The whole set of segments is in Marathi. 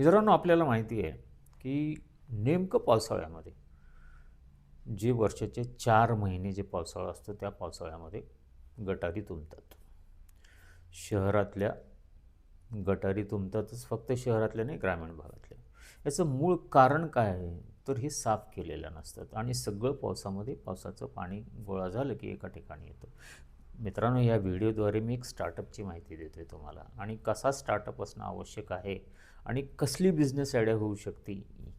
मित्रांनो आपल्याला माहिती आहे की नेमकं पावसाळ्यामध्ये जे वर्षाचे चार महिने जे पावसाळा असतो त्या पावसाळ्यामध्ये गटारी तुंबतात. शहरातल्या गटारी तुंबतातच फक्त शहरातल्या नाही ग्रामीण भागातल्या. याचं मूळ कारण काय आहे? तर हे साफ केलेलं नसतात आणि सगळं पावसामध्ये पावसाचं पाणी गोळा झालं की एका ठिकाणी येतं. मित्रांनो या व्हिडिओद्वारे मी एक स्टार्टअपची माहिती देतो आहे तुम्हाला. आणि कसा स्टार्टअप असणं आवश्यक आहे आणि कसली बिझनेस आयडिया होऊ शकते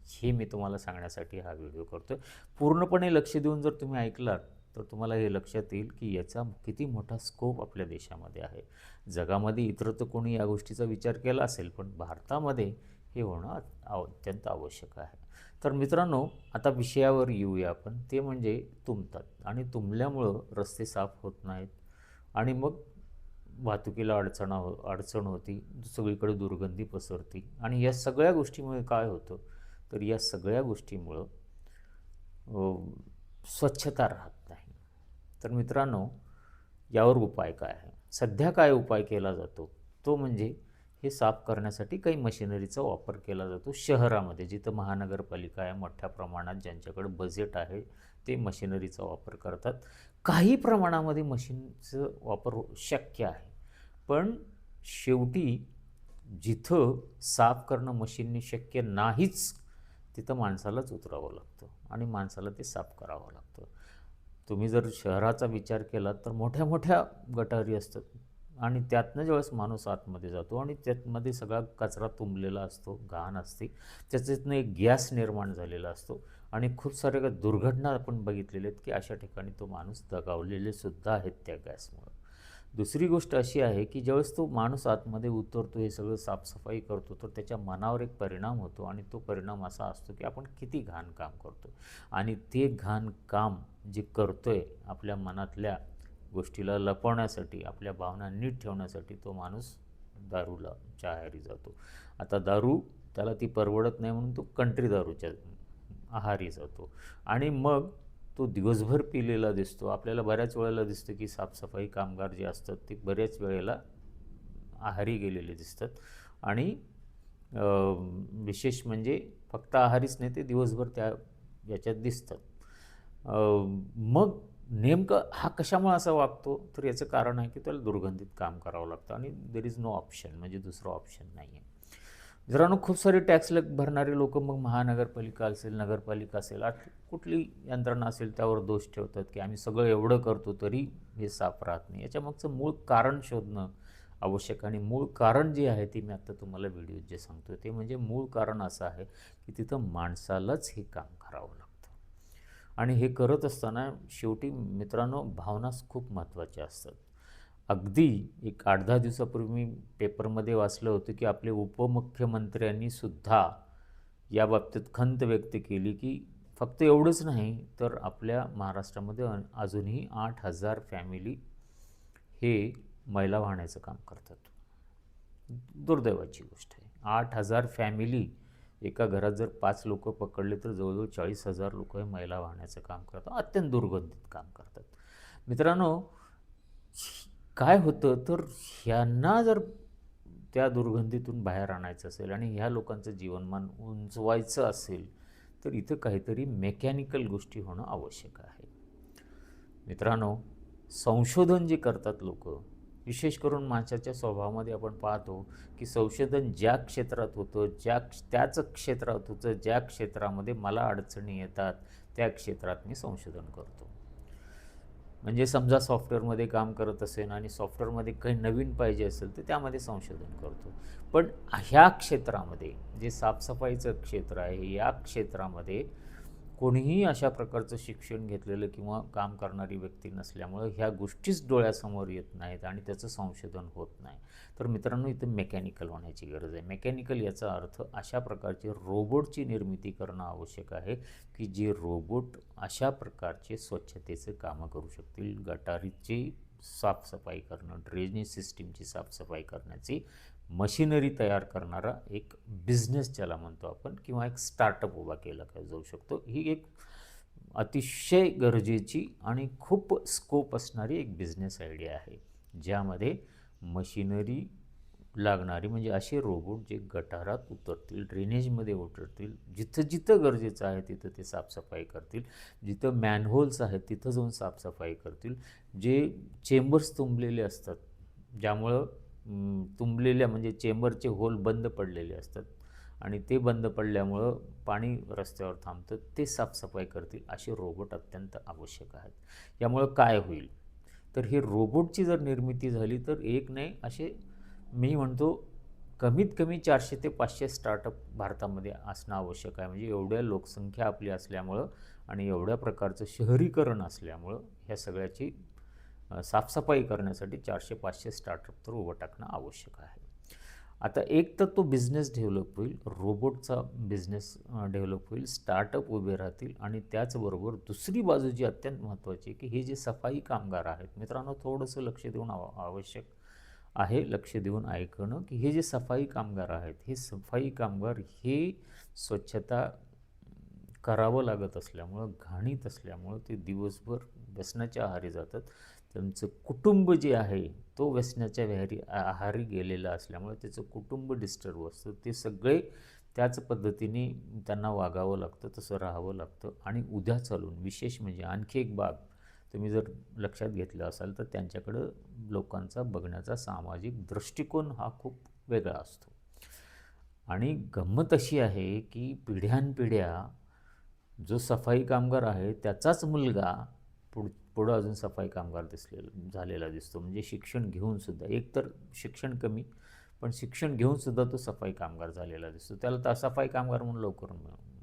हे मी तुम्हाला सांगण्यासाठी हा व्हिडिओ करतो आहे पूर्णपणे लक्ष देऊन जर तुम्ही ऐकलात तर तुम्हाला हे लक्षात येईल की याचा किती मोठा स्कोप आपल्या देशामध्ये आहे. जगामध्ये इतर तर कोणी या गोष्टीचा विचार केला असेल पण भारतामध्ये हे होणं अत्यंत आवश्यक आहे. तर मित्रांनो आता विषयावर येऊया आपण. ते म्हणजे तुंबतात आणि तुंबल्यामुळं रस्ते साफ होत नाहीत आणि मग वाहतुकीला अडचण हो अडचण होती सगळीकडे दुर्गंधी पसरती. आणि या सगळ्या गोष्टीमुळे काय होतं? तर या सगळ्या गोष्टीमुळं स्वच्छता राहत नाही. तर मित्रांनो यावर उपाय काय आहे? सध्या काय उपाय केला जातो? तो म्हणजे हे साफ करण्यासाठी काही मशिनरीचा वापर केला जातो शहरामध्ये जिथं महानगरपालिका आहे मोठ्या प्रमाणात ज्यांच्याकडे बजेट आहे ते मशिनरीचा वापर करतात. काही प्रमाणामध्ये मशीनचं वापर शक्य आहे. पण शेवटी जिथं साफ करणं मशीनने शक्य नाहीच तिथं माणसालाच उतरावं लागतं आणि माणसाला ते साफ करावं लागतं. तुम्ही जर शहराचा विचार केला तर मोठ्या मोठ्या गटारी असतात आणि त्यातनं ज्यावेळेस माणूस आतमध्ये जातो आणि त्यातमध्ये सगळा कचरा तुंबलेला असतो घाण असते त्याच्यातनं एक गॅस निर्माण झालेला असतो आणि खूप साऱ्या दुर्घटना आपण बघितलेल्या आहेत की अशा ठिकाणी तो माणूस दगावलेले सुद्धा आहेत त्या गॅसमुळं. दुसरी गोष्ट अशी आहे की ज्यावेळेस तो माणूस आतमध्ये उतरतो हे सगळं साफसफाई करतो तर त्याच्या मनावर एक परिणाम होतो आणि तो परिणाम असा असतो की आपण किती घाण काम करतो. आणि ते घाण काम जे करतो आहे आपल्या मनातल्या गोष्टीला लपवण्यासाठी आपल्या भावना नीट ठेवण्यासाठी तो माणूस दारूला चहारी जातो. आता दारू त्याला ती परवडत नाही म्हणून तो कंट्री दारूच्या आहारी जातो. आणि मग तो दिवसभर पिलेला दिसतो. आपल्याला बऱ्याच वेळेला दिसतं की साफसफाई कामगार जे असतात ते बऱ्याच वेळेला आहारी गेलेले दिसतात. आणि विशेष म्हणजे फक्त आहारीच नाही ते दिवसभर त्या याच्यात दिसतात. मग नेमकं हा कशामुळे असा वागतो? तर याचं कारण आहे की त्याला दुर्गंधित काम करावं लागतं. आणि देर इज नो ऑप्शन म्हणजे दुसरं ऑप्शन नाही आहे मित्रांनो खूप सारे टॅक्स भरणारे लोक मग महानगरपालिका असेल नगरपालिका असेल कुठली यंत्रणा असेल त्यावर दोष ठेवतात की आम्ही सगळं एवढं करतो तरी हे साफ राहत नाही. याच्यामागचं मूळ कारण शोधणं आवश्यक आणि मूळ कारण जे आहे ते मी आत्ता तुम्हाला व्हिडिओत जे सांगतो ते म्हणजे मूळ कारण असं आहे की तिथं माणसालाच हे काम करावं लागतं. आणि हे करत असताना शेवटी मित्रांनो भावनाच खूप महत्त्वाच्या असतात. अगदी एक आठ दहा दिवसापूर्वी मी पेपरमध्ये वाचलं होतं की आपले उपमुख्यमंत्र्यांनी सुद्धा या बाबतीत खंत व्यक्त केली की फक्त एवढंच नाही तर आपल्या महाराष्ट्रामध्ये अजूनही आठ हजार फॅमिली हे मैला वाहण्याचं काम करतात. दुर्दैवाची गोष्ट आहे. आठ हजार फॅमिली एका घरात जर पाच लोक पकडले तर जवळजवळ चाळीस हजार लोक हे मैला वाहण्याचं काम करतात. अत्यंत दुर्गंधित काम करतात. मित्रांनो काय होतं तर ह्यांना जर त्या दुर्गंधीतून बाहेर आणायचं असेल आणि ह्या लोकांचं जीवनमान उंचवायचं असेल तर इथं काहीतरी मेकॅनिकल गोष्टी होणं आवश्यक आहे. मित्रांनो संशोधन जे करतात लोक विशेष करून माणसाच्या स्वभावामध्ये आपण पाहतो की संशोधन ज्या क्षेत्रात होतं ज्या त्याच क्षेत्रात होतं ज्या क्षेत्रामध्ये मला अडचणी येतात त्या क्षेत्रात मी संशोधन करतो. म्हणजे समजा सॉफ्टवेअरमध्ये काम करत असेल आणि सॉफ्टवेअरमध्ये काही नवीन पाहिजे असेल तर त्यामध्ये संशोधन करतो. पण ह्या क्षेत्रामध्ये जे साफसफाईचं क्षेत्र आहे या क्षेत्रामध्ये कोणीही अशा प्रकारचं शिक्षण घेतलेलं किंवा काम करणारी व्यक्ती नसल्यामुळं ह्या गोष्टीच डोळ्यासमोर येत नाहीत आणि त्याचं संशोधन होत नाही. तर मित्रांनो इथं मेकॅनिकल होण्याची गरज आहे. मेकॅनिकल याचा अर्थ अशा प्रकारचे रोबोटची निर्मिती करणं आवश्यक आहे की जे रोबोट अशा प्रकारचे स्वच्छतेचं कामं करू शकतील. गटारीची साफसफाई करणं ड्रेनेज सिस्टीमची साफसफाई करण्याची मशिनरी तयार करणारा एक बिझनेस ज्याला म्हणतो आपण किंवा एक स्टार्टअप उभा केला जाऊ शकतो ही एक अतिशय गरजेची आणि खूप स्कोप असणारी एक बिझनेस आयडिया आहे ज्यामध्ये मशिनरी लागणारी म्हणजे असे रोबोट जे गटारात उतरतील ड्रेनेजमध्ये उतरतील जिथं जिथं गरजेचं आहे तिथं ते साफसफाई करतील जिथं मॅनहोल्स आहेत तिथं जाऊन साफसफाई करतील. जे चेंबर्स तुंबलेले असतात ज्यामुळं तुंबलेल्या म्हणजे चेंबरचे होल बंद पडलेले असतात आणि ते बंद पडल्यामुळं पाणी रस्त्यावर थांबतं ते साफसफाई करतील असे रोबोट अत्यंत आवश्यक आहेत. यामुळं काय होईल? तर हे रोबोटची जर निर्मिती झाली तर एक नाही असे मी म्हणतो कमीत कमी चारशे ते पाचशे स्टार्टअप भारतामध्ये असणं आवश्यक आहे. म्हणजे एवढ्या लोकसंख्या आपली असल्यामुळं आणि एवढ्या प्रकारचं शहरीकरण असल्यामुळं ह्या सगळ्याची साफसफाई करण्यासाठी चारशे पाचशे स्टार्टअप तर उभं टाकणं आवश्यक आहे. आता एक तर तो बिझनेस डेव्हलप होईल रोबोटचा बिझनेस डेव्हलप होईल स्टार्टअप उभे राहतील आणि त्याचबरोबर दुसरी बाजू जी अत्यंत महत्त्वाची आहे की हे जे सफाई कामगार आहेत मित्रांनो थोडंसं लक्ष देऊन आव आवश्यक आहे लक्ष देऊन ऐकणं की हे जे सफाई कामगार आहेत हे सफाई कामगार हे स्वच्छता करावं लागत असल्यामुळं घाणीत असल्यामुळं ते दिवसभर व्यसनाच्या आहारी जातात. त्यांचं कुटुंब जे आहे तो व्यसनाच्या विहारी आहारी गेलेला असल्यामुळे त्याचं कुटुंब डिस्टर्ब असतं. ते सगळे त्याच पद्धतीने त्यांना वागावं लागतं तसं राहावं लागतं. आणि उद्या चालून विशेष म्हणजे आणखी एक बाब तुम्ही जर लक्षात घेतलं असाल तर त्यांच्याकडं लोकांचा बघण्याचा सामाजिक दृष्टिकोन हा खूप वेगळा असतो. आणि गंमत अशी आहे की पिढ्यानपिढ्या जो सफाई कामगार आहे त्याचाच मुलगा पुढ पुढं अजून सफाई कामगार दिसलेला झालेला दिसतो. म्हणजे शिक्षण घेऊनसुद्धा एकतर शिक्षण कमी पण शिक्षण घेऊनसुद्धा तो सफाई कामगार झालेला दिसतो. त्याला तर सफाई कामगार म्हणून लवकर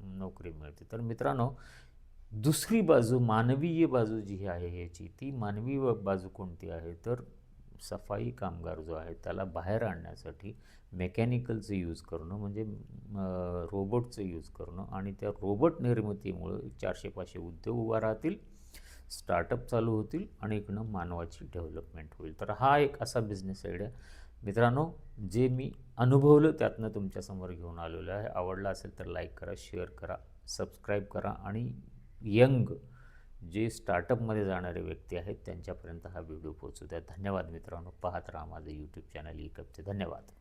नोकरी मिळते. तर मित्रांनो दुसरी बाजू मानवीय बाजू जी आहे ह्याची ती मानवी बाजू कोणती आहे? तर सफाई कामगार जो आहे त्याला बाहेर आणण्यासाठी मेकॅनिकलचं यूज करणं म्हणजे रोबोटचं यूज करणं आणि त्या रोबोट निर्मितीमुळं चारशे पाचशे उद्योग उभा राहतील स्टार्टअप चालू होतील आणि इकडनं मानवाची डेव्हलपमेंट होईल. तर हा एक असा बिझनेस आयडिया मित्रांनो जे मी अनुभवलं त्यातनं तुमच्यासमोर घेऊन आलेलो आहे. आवडला असेल तर लाईक करा शेअर करा सबस्क्राईब करा आणि यंग जे स्टार्टअपमध्ये जाणारे व्यक्ती आहेत त्यांच्यापर्यंत हा व्हिडिओ पोहोचू द्या. धन्यवाद मित्रांनो. पाहत राहा माझं यूट्यूब चॅनल ई कपचे धन्यवाद.